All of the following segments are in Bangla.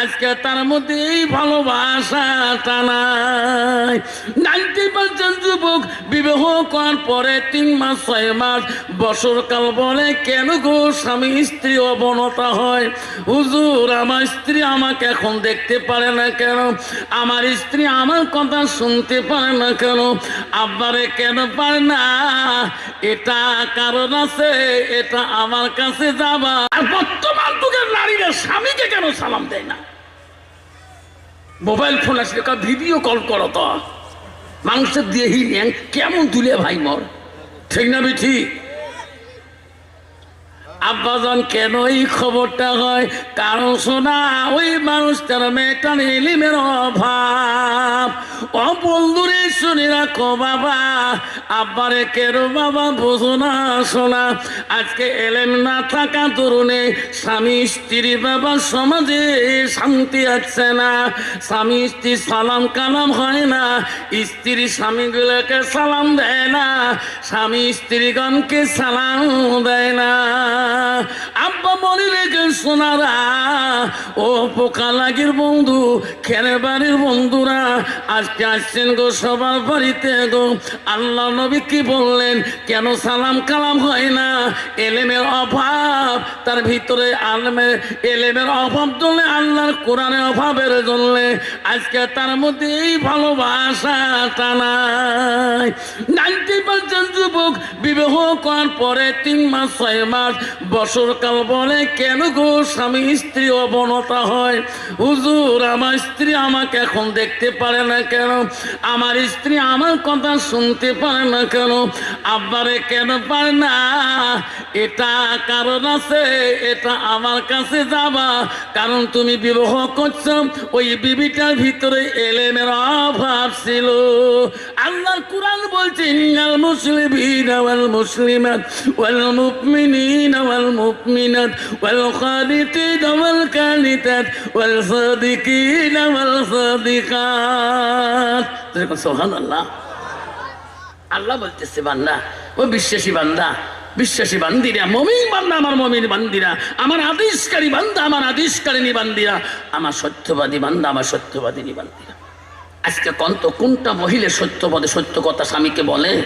আজকে তার মধ্যে এই ভালোবাসাটা নাই। নাইনটি পার্সেন্ট যুবক বিবাহ করার পরে তিন মাস, ছয় মাস বছরকাল বলে, কেন গো স্বামী, স্ত্রী অবনতা হয়? হুজুর, আমার স্ত্রী আমাকে এখন দেখতে পারে না কেন? আমার স্ত্রী আমার কথা শুনতে পারে না কেন? আব্বারে কেন পারে না? এটা কারণ আছে, এটা আমার কাছে যাবা। বর্তমান নারীরা স্বামীকে কেন সালাম দেয় না? মোবাইল ফোন আসলে কা ভিডিও কল করো তো। মানুষের দিয়ে হি কেমন তুলে ভাই মর। ঠিক না বিঠি? আব্বাজন, কেন এই খবরটা হয়? কারণ শোনা, ওই মানুষটার মেয়েটার এলিমের অভাব। বন্ধুরে শুনে রাখো বাবা। আব্বারে কেন বাবা, বোঝো না, শোনা। আজকে এলেম না থাকা তরুণে স্বামী স্ত্রী বাবা সমাজে শান্তি আছে না। স্বামী স্ত্রী সালাম কালাম হয় না। স্ত্রী স্বামীগুলোকে সালাম দেয় না। স্বামী স্ত্রীগণকে সালাম দেয় না। আব্বা মনে রেখে শোনারা ও পোকা লাগির বন্ধু খেলে বাড়ির বন্ধুরা, আজকে আসছেন গো সবার বাড়িতে গো। আল্লাহ নবী কি বললেন? কেন সালাম কালাম হয় না? এলেমের অভাব, তার ভিতরে আলমের, এলেমের অভাব জন্য আল্লাহর কোরআনের অভাবের জন্য আজকে তার মধ্যে এই ভালোবাসাটা নাই। নাইনটি পার্সেন্ট যুবক বিবাহ করার পরে তিন মাস, ছয় মাস, বছরকাল বলে, কেন গো স্বামী স্ত্রী অবনতা হয়। হুজুর, আমার স্ত্রী আমাকে এখন দেখতে পারে না কেন? আমার স্ত্রী আমার কথা শুনতে পারে না কেন? আব্বারে কেন পারে না? এটা কারণ আছে, এটা আমার কাছে যাবা। কারণ তুমি বিবাহ করছ, ওই বিবিটার ভিতরে এলেমের অভাব ছিল। আল্লাহর কোরআন বলছে, ইন্নাল মুসলিমিন ওয়াল মুসলিমাত ওয়াল মুমিনিন ওয়াল মুমিনাত ওয়াল খানিতিন ওয়াল কানিতাত ওয়াল সাদিকিন ওয়াল সাদিকাত। সুবহানাল্লাহ। আল্লাহ বলতেছে, বান্দা, ও বিশ্বাসী বান্দা, বিশ্বাসী বান্দিরা, মমিন বান্দা আমার মমিন বান্দিরা, আমার আদেশকারী বান্দা আমার আদেশকারিনী বান্দিরা, আমার সত্যবাদী বান্দা আমার সত্যবাদিনী বান্দিরা। আজকে কন্ত, কোনটা মহিলা সত্যপদে সত্য কথা স্বামীকে বলে?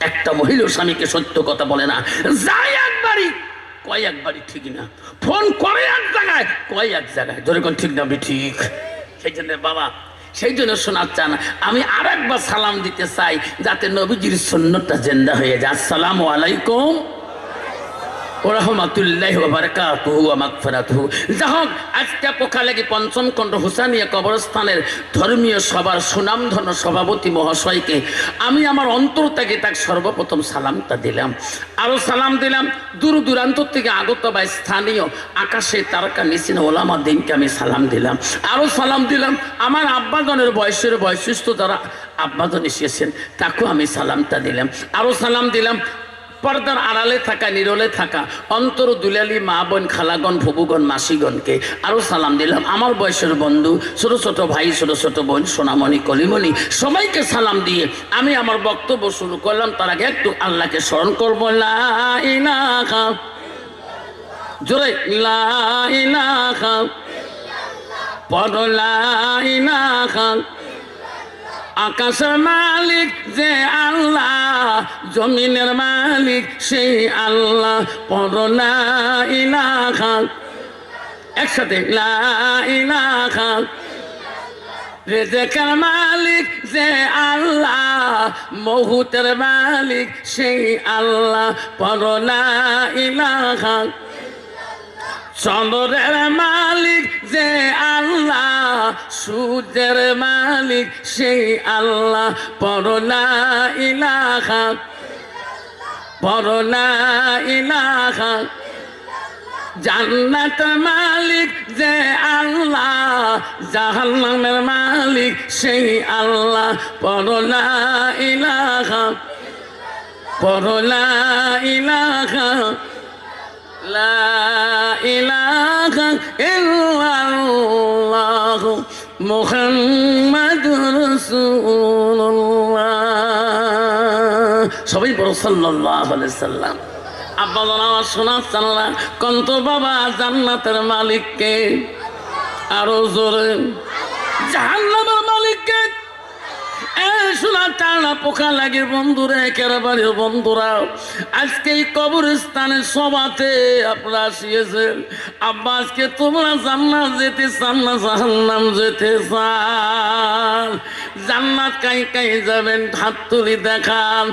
একটা মহিলা স্বামীকে সত্য কথা বলে না। যাই একবারই। কয় একবারই? ঠিক না। ফোন করে এক জায়গায়। কয় এক জায়গায়? ধরে কোন ঠিক না ঠিক? সেই জন্য বাবা, সেই জন্য শোনার চান। আমি আর একবার সালাম দিতে চাই, যাতে নবীজির সন্ন্যতটা জেন্দা হয়ে যায়। আসসালামু আলাইকুম। আজকে পোখালাগি পঞ্চম খণ্ড হুসানিয়া কবরস্থানের ধর্মীয় সভার সুনামধন্য সভাপতি মহাশয়কে আমি আমার অন্তর থেকে তাকে সর্বপ্রথম সালামটা দিলাম। আরও সালাম দিলাম, দূর দূরান্ত থেকে আগত বা স্থানীয় আকাশে তারকা নিচিন ওলামা দিনকে আমি সালাম দিলাম। আরও সালাম দিলাম, আমার আব্বাজনের বয়সের বয়সিষ্ঠ যারা আব্বাজন এসেছেন, তাকেও আমি সালামটা দিলাম। আরও সালাম দিলাম পর্দার আড়ালে থাকা, নিরলে থাকা, অন্তর দুলালি মা বোন, খালাগণ, ভুবুগণ, মাসিগণকে আরও সালাম দিলাম। আমার বয়সের বন্ধু, ছোট ছোট ভাই, ছোট ছোট বোন, সোনামণি, কলিমণি, সবাইকে সালাম দিয়ে আমি আমার বক্তব্য শুরু করলাম। তার আগে একটু আল্লাহকে স্মরণ করব। জোরে লা ইলাহা পড় লা ইলাহা আকাশের মালিক যে আল্লাহ, জমিনের মালিক সেই আল্লাহ। পড়লা ইলাহা, একসাথে লা ইলাহা। রেজেকের মালিক যে আল্লাহ, মহুতের মালিক সেই আল্লাহ। পড়লা ইলাহা। চন্দ্রের মালিক যে আল্লাহ, সূর্যের মালিক সেই আল্লাহ। পরলা ইলাহা পরলা ইলাহা। জান্নাত মালিক যে আল্লাহ, জাহান্নামের মালিক সেই আল্লাহ। পরলা ইলাহা পরলা ইলাহা। لا ইল্লাল্লাহ মুহাম্মাদুর রাসূলুল্লাহ। সবাই বড় সাল্লাল্লাহু আলাইহি সাল্লাম। আব্বা জানা শোনাচ্ছেন না? কন্ত বাবা জান্নাতের মালিককে আরও জোরে। জাহান্নামের শোনা টানা পোকা লাগে বন্ধুরা একেবারে বন্ধুরা। আজকে এই কবরস্থানের সভাতে আপনারা আসিয়েছেন। আব্বা, আজকে তোমরা জান্নাত যেতে চান না, জাহান্নাম যেতে চান। জান্নাত কাই কাই যাবেন, হাত তুলি দেখান।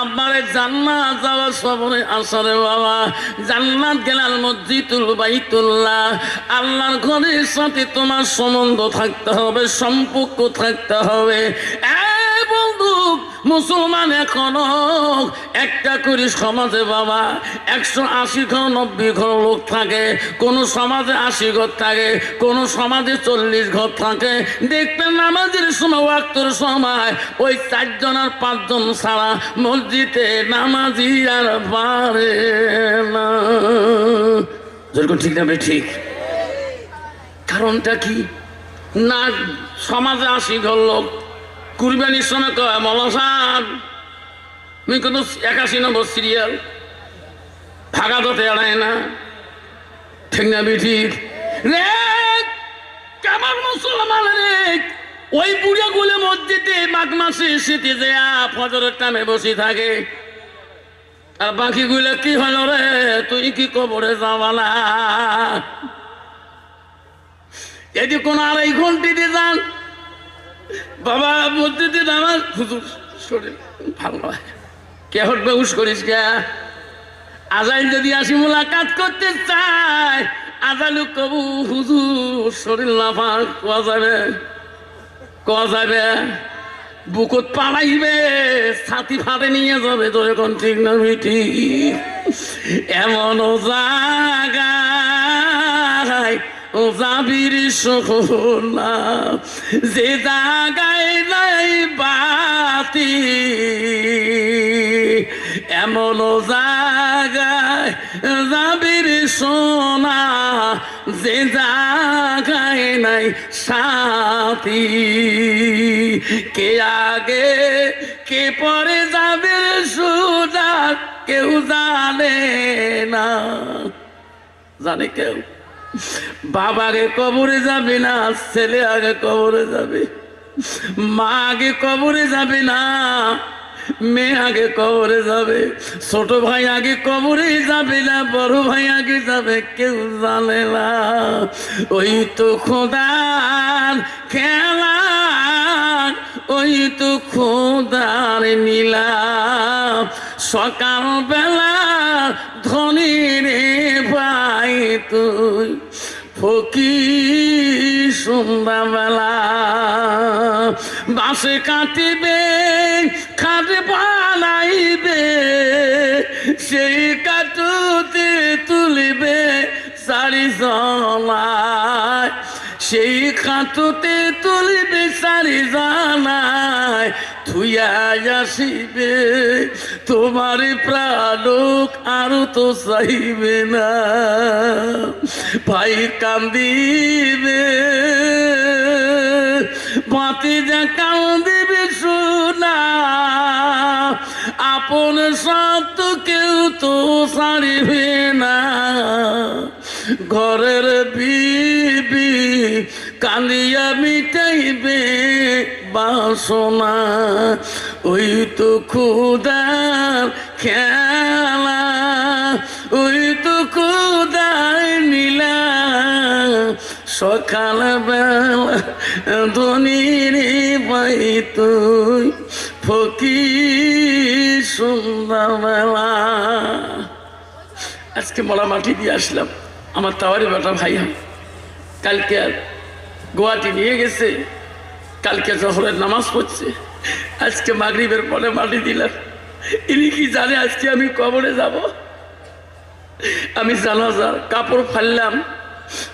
আব্বারে জান্নাত যাওয়ার সবরে আসরে বাবা। জান্নাত গেলাল মসজিদুল বাইতুল্লাহ। আল্লাহর ঘরের সাথে তোমার সম্বন্ধ থাকতে হবে, সম্পর্ক থাকতে হবে। মুসলমান এখনও একটা করে সমাজে বাবা একশো আশি ঘর, নব্বই ঘর লোক থাকে, কোনো সমাজে আশি ঘর থাকে, কোনো সমাজে চল্লিশ ঘর থাকে। দেখবেন নামাজের সময়, ওয়াক্তর সময় ওই চারজন আর পাঁচজন ছাড়া মসজিদে নামাজি আর পারে না। যেরকম ঠিক না ঠিক। কারণটা কি? না, সমাজে আসি ঘর লোক কুরবানির সময় কয় মলা সাহেব আমি কিন্তু একাশি নম্বর সিরিয়াল ভাগা তো এড়ায় না ঠিক না বিঠিক রে কেমন মুসলমান রে, ওই বুড়া গুলে মসজিদে মাঘ মাসে শীতে দেয়া ফজরের টানে বসে থাকে। আর বাকিগুলো কি হলো রে, তুই কি কবরে যাবালা এদি কোন আড়াই ঘন্টিতে যান বাবা মসজিদে নামাজ হুজুর, শরীর ভালো নয় কে হটবে উস করিস কে আজাইল যদি আসি মোলাকাত করতে চায় আজালু কবু হুজুর, শরীর লাফা কোয়া যাবে? কোয়া যাবে? বুকুত পালাইবে, ছাতি ফাটে নিয়ে যাবে তোর এখন ঠিক না মিটি। এমন জাগায় ও যাবির সোনা যে জাগায় নাই বাতি, এমন জাগায় যাবির সোনা, যে জাগায় নাই সাথী। কে আগে, কে পরে যাবে সুদা কেউ জানে না। জানে কেউ? বাবা আগে কবরে যাবে না, ছেলে আগে কবরে যাবে। মা আগে কবরে যাবে না, মেয়ে আগে কবরে যাবে। ছোট ভাই আগে কবরে যাবে না, বড় ভাই আগে যাবে, কেউ জানে না। ওই তো খোদার খেলা, ওই তো খোদার নীলা। সকাল বেলা ধনী রে ভাই তুই ফকির সন্ধ্যাবেলা। বাসে কাটিবে খাটে বানাইবে, সেই কাটুতে তুলিবে সারি জলায় সেই খাটুতে তুলিবে সারি জানায় থুয়া আসিবে। তোমার প্রাণক আরও তো চাইবে না। ভাই কান্দিবে, বাতি যা কান্দিবে শোনা। আপন তো কেউ তো সারিবে না। ঘরের বিবি কালিয়া মিটাইবে বাসনা। ওই তো খুদার খেলা, ওই তো খুদার নীলা সকাল বেলা ধনির পাই তুই ফকি সন্ধ্যাবেলা। আজকে মলা মাটি দিয়ে আসলাম। আমার তাওয়ারি বেটা ভাই কালকে আর গোয়াটি নিয়ে গেছে। কালকে জহরের নামাজ পড়ছে। আজকে মাগরিবের পরে মাটি দিলাম। ইনি কি জানে আজকে আমি কবরে যাব? আমি জানাজার কাপড় ফাললাম,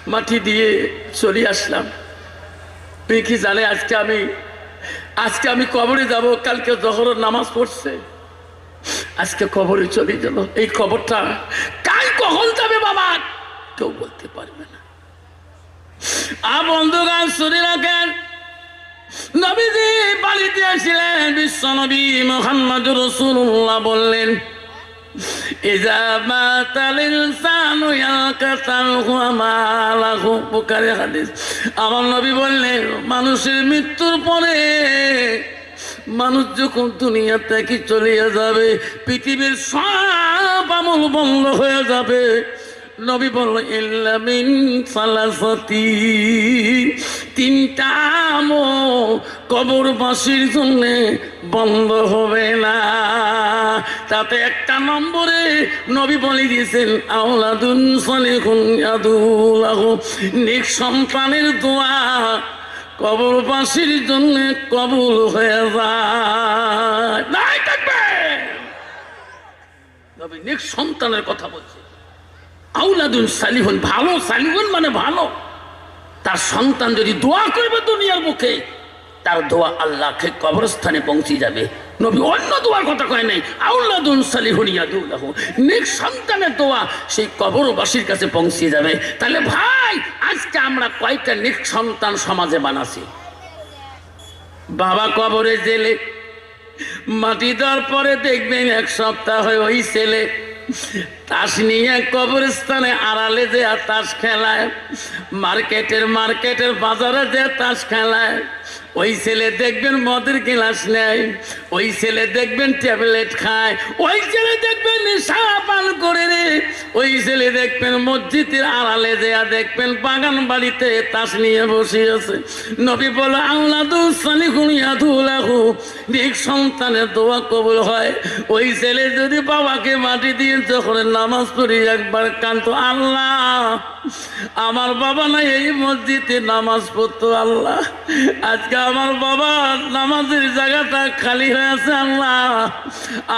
মাটি দিয়ে চলে আসলাম। তুই কি জানে আজকে আমি আজকে আমি কবরে যাব? কালকে জহরের নামাজ পড়ছে। আজকে কবরে চলে গেল। এই খবরটা কাল কখন যাবে বাবা? কেউ বলতে পারবে না। আ বন্ধুগান শুনে রাখেন নবীজি বাড়িতে আসছিলেন বিশ্ব নবী মোহাম্মদ রসুল্লাহ বললেন ইজা মাতাল ইনসানু আমার নবী বললেন, মানুষের মৃত্যুর পরে মানুষ যখন দুনিয়া থেকে চলিয়া যাবে, পৃথিবীর সব আমল বন্ধ হয়ে যাবে। নবী বলল ইল্লামিন সালাসাতি, তিনটা আমল কবরবাসীর জন্য বন্ধ হবে না। তাতে একটা নম্বরে নবী বলে দিয়েছেন, আওলাদুন সালিহুন ইয়াদুলাহু নিক সন্তানের দোয়া কবরবাসীর জন্য কবুল হয়ে যায়। নাই থাকবে। তবে নেক সন্তানের কথা বলছে। আউলাদুন সালিহুন ভালো, সালিহুন মানে ভালো। তার সন্তান যদি দোয়া করবে দুনিয়ার মুখে তার দোয়া আল্লাহকে কবরস্থানে পৌঁছে যাবে। নবী অন্য দোয়ার কথা কয় নাই, আউলাদুন সালিহুন ইয়াদুল্লাহ নেক সন্তানের দোয়া সেই কবরবাসীর কাছে পৌঁছে যাবে। তাহলে ভাই, আজকে আমরা কয়টা নেক সন্তান সমাজে বানাছি? বাবা কবরে জেলে, মাটি দেওয়ার পরে দেখবেন এক সপ্তাহ ওই ছেলে তাস নিয়ে কবরস্থানে আড়ালে যে তাস খেলায়, মার্কেটের মার্কেটের বাজারে যে তাস খেলায়, ওই ছেলে দেখবেন মদের গ্লাস নেয়, ওই ছেলে দেখবেন ট্যাবলেট খায়, ওই ছেলে দেখবেন নেশা পান করে রে, ওই ছেলে দেখবেন মসজিদের আড়ালে দেয়া দেখবেন বাগান বাড়িতে তাস নিয়ে বসে আছে। নবী বলে সালিহুন ইয়াদুলাহু দিক সন্তানের দোয়া কবুল হয়। ওই ছেলে যদি বাবাকে মাটি দিয়ে যখন নামাজ পড়ি একবার কান্ত আল্লাহ, আমার বাবা নাই এই মসজিদে নামাজ পড়তো, আল্লাহ, আজকে আমার বাবা নামাজের জায়গাটা খালি হয়ে আছে, আল্লাহ,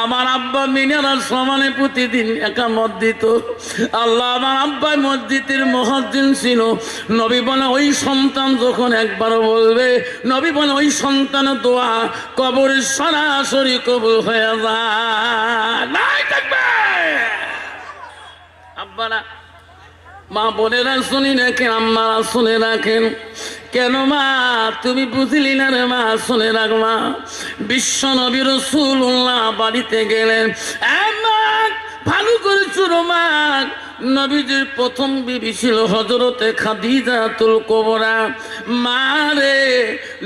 আমার আব্বা মিনারার সমানে প্রতিদিন একামত দিত। আল্লাহ, আমার আব্বাই মসজিদের মহাজিন ছিল। নবী বলে, ওই সন্তান যখন একবার বলবে, নবী বলে, ওই সন্তানের দোয়া সরাসরি কবুল হয়ে যায়। থাকবে। আব্বারা, মা বোনেরা শুনি রাখেন, আম্মারা শুনে রাখেন। কেন মা, তুমি বুঝলি না রে মা, শুনে রাখ মা। বিশ্ব নবী রসুল্লাহ বাড়িতে গেলেন। ভালো করে চুরো মা নবীজির প্রথম বিবি ছিল হজরতে খাদিজা তুল কোবরা। মা রে,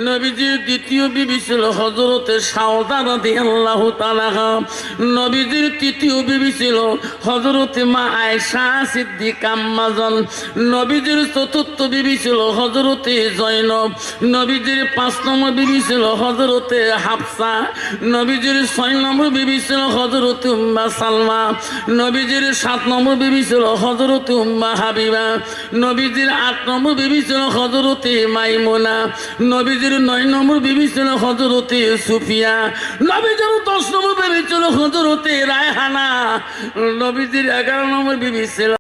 নবীজির দ্বিতীয় বিবি ছিল হজরতে সাউদা রাদি আল্লাহ তালাহা নবীজির তৃতীয় বিবি ছিল হজরতে মা আয়সা সিদ্দিক আম্মাজন। নবীজির চতুর্থ বিবি ছিল হজরতে জৈনব। নবীজির পাঁচ নম্বর বিবি ছিল হজরতে হাফসা। নবীজির ছয় নম্বর বিবি ছিল হজরতে উম্মা সালমা। নবীজির সাত নম্বর বিবি ছিল হজরত উম্মা হাবিবা। নবীজির আট নম্বর বিবি ছিল হজরতে মাইমোনা। নবীজির নয় নম্বর বিবি ছিল হজরতে সুফিয়া। নবীজির দশ নম্বর বিবি ছিল হজরতে রায়হানা। নবীজির এগারো নম্বর বিবি ছিল